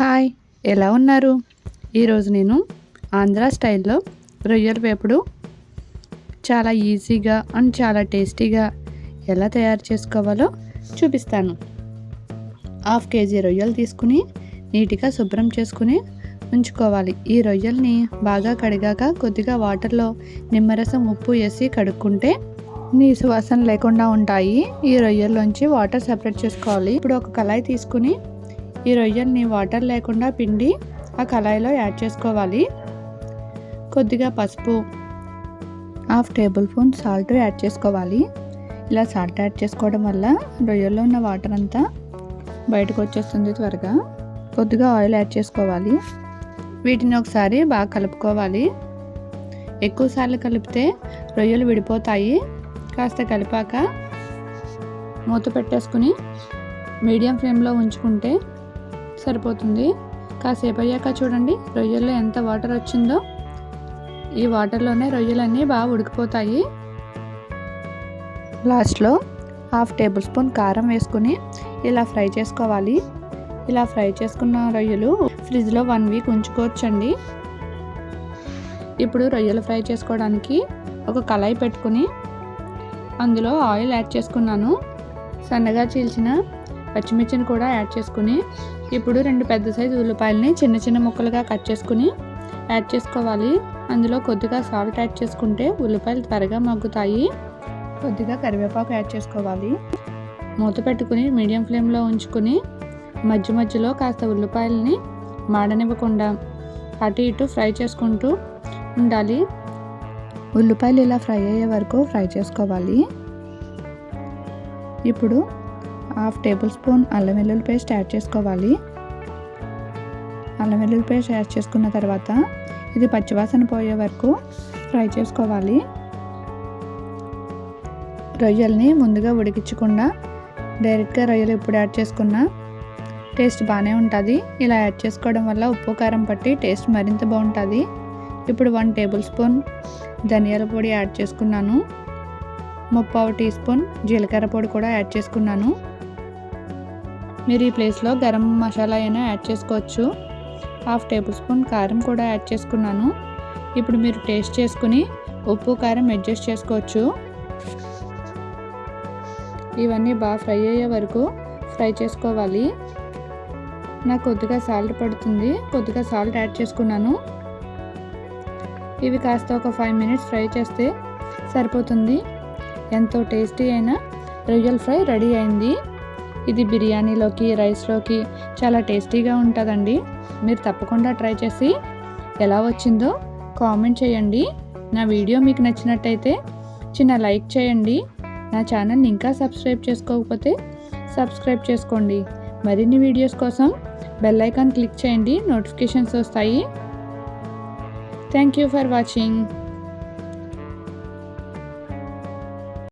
Hi ఎలా ఉన్నారు? ఈరోజు నేను ఆంధ్ర స్టైల్లో రొయ్యల వేపుడు చాలా ఈజీగా అండ్ చాలా టేస్టీగా ఎలా తయారు చేసుకోవాలో చూపిస్తాను. హాఫ్ కేజీ రొయ్యలు తీసుకుని నీట్గా శుభ్రం చేసుకుని ఉంచుకోవాలి. ఈ రొయ్యల్ని బాగా కడిగాక కొద్దిగా వాటర్లో నిమ్మరసం ఉప్పు వేసి కడుక్కుంటే నీ సువాసన లేకుండా ఉంటాయి. ఈ రొయ్యల్లోంచి వాటర్ సెపరేట్ చేసుకోవాలి. ఇప్పుడు ఒక కళాయి తీసుకుని ఈ రొయ్యల్ని వాటర్ లేకుండా పిండి ఆ కళాయిలో యాడ్ చేసుకోవాలి. కొద్దిగా పసుపు half tablespoon salt add చేసుకోవాలి. ఇలా సాల్ట్ యాడ్ చేసుకోవడం వల్ల రొయ్యల్లో ఉన్న వాటర్ అంతా బయటకు వచ్చేస్తుంది త్వరగా. కొద్దిగా ఆయిల్ యాడ్ చేసుకోవాలి. వీటిని ఒకసారి బాగా కలుపుకోవాలి. ఎక్కువసార్లు కలిపితే రొయ్యలు విడిపోతాయి. కాస్త కలిపాక మూత పెట్టేసుకుని మీడియం ఫ్లేమ్లో ఉంచుకుంటే సరిపోతుంది. కాసేపు అయ్యాక చూడండి రొయ్యల్లో ఎంత వాటర్ వచ్చిందో. ఈ వాటర్లోనే రొయ్యలన్నీ బాగా ఉడికిపోతాయి. లాస్ట్లో హాఫ్ టేబుల్ స్పూన్ కారం వేసుకుని ఇలా ఫ్రై చేసుకోవాలి. ఇలా ఫ్రై చేసుకున్న రొయ్యలు ఫ్రిడ్జ్లో వన్ వీక్ ఉంచుకోవచ్చండి. ఇప్పుడు రొయ్యలు ఫ్రై చేసుకోవడానికి ఒక కళాయి పెట్టుకుని అందులో ఆయిల్ యాడ్ చేసుకున్నాను. సన్నగా చీల్చిన పచ్చిమిర్చిని కూడా యాడ్ చేసుకుని ఇప్పుడు రెండు పెద్ద సైజు ఉల్లిపాయలని చిన్న చిన్న ముక్కలుగా కట్ చేసుకుని యాడ్ చేసుకోవాలి. అందులో కొద్దిగా సాల్ట్ యాడ్ చేసుకుంటే ఉల్లిపాయలు త్వరగా మగ్గుతాయి. కొద్దిగా కరివేపాకు యాడ్ చేసుకోవాలి. మూత పెట్టుకుని మీడియం ఫ్లేమ్లో ఉంచుకుని మధ్య మధ్యలో కాస్త ఉల్లిపాయలని మాడనివ్వకుండా అటు ఇటు ఫ్రై చేసుకుంటూ ఉండాలి. ఉల్లిపాయలు ఇలా ఫ్రై అయ్యే వరకు ఫ్రై చేసుకోవాలి. ఇప్పుడు హాఫ్ టేబుల్ స్పూన్ అల్లం వెల్లుల్లి పేస్ట్ యాడ్ చేసుకోవాలి. అల్లం వెల్లుల్లి పేస్ట్ యాడ్ చేసుకున్న తర్వాత ఇది పచ్చివాసన పోయే వరకు ఫ్రై చేసుకోవాలి. రొయ్యల్ని ముందుగా ఉడికించకుండా డైరెక్ట్గా రొయ్యలు ఇప్పుడు యాడ్ చేసుకున్నా టేస్ట్ బాగానే ఉంటుంది. ఇలా యాడ్ చేసుకోవడం వల్ల ఉప్పు కారం పట్టి టేస్ట్ మరింత బాగుంటుంది. ఇప్పుడు వన్ టేబుల్ స్పూన్ ధనియాల పొడి యాడ్ చేసుకున్నాను. ముప్పావు టీ స్పూన్ జీలకర్ర పొడి కూడా యాడ్ చేసుకున్నాను. మీరు ఈ ప్లేస్లో గరం మసాలా అయినా యాడ్ చేసుకోవచ్చు. హాఫ్ టేబుల్ స్పూన్ కారం కూడా యాడ్ చేసుకున్నాను. ఇప్పుడు మీరు టేస్ట్ చేసుకుని ఉప్పు కారం అడ్జస్ట్ చేసుకోవచ్చు. ఇవన్నీ బాగా ఫ్రై అయ్యే వరకు ఫ్రై చేసుకోవాలి. నాకు కొద్దిగా సాల్ట్ పడుతుంది. కొద్దిగా సాల్ట్ యాడ్ చేసుకున్నాను. ఇవి కాస్త ఒక ఫైవ్ మినిట్స్ ఫ్రై చేస్తే సరిపోతుంది. ఎంతో టేస్టీ అయిన రొయ్యల ఫ్రై రెడీ అయింది. ఇది బిర్యానీలోకి రైస్లోకి చాలా టేస్టీగా ఉంటుందండి. మీరు తప్పకుండా ట్రై చేసి ఎలా వచ్చిందో కామెంట్ చేయండి. నా వీడియో మీకు నచ్చినట్టయితే చిన్న లైక్ చేయండి. నా ఛానల్ని ఇంకా సబ్స్క్రైబ్ చేసుకోకపోతే సబ్స్క్రైబ్ చేసుకోండి. మరిన్ని వీడియోస్ కోసం బెల్ ఐకాన్ క్లిక్ చేయండి. నోటిఫికేషన్స్ వస్తాయి. Thank you for watching.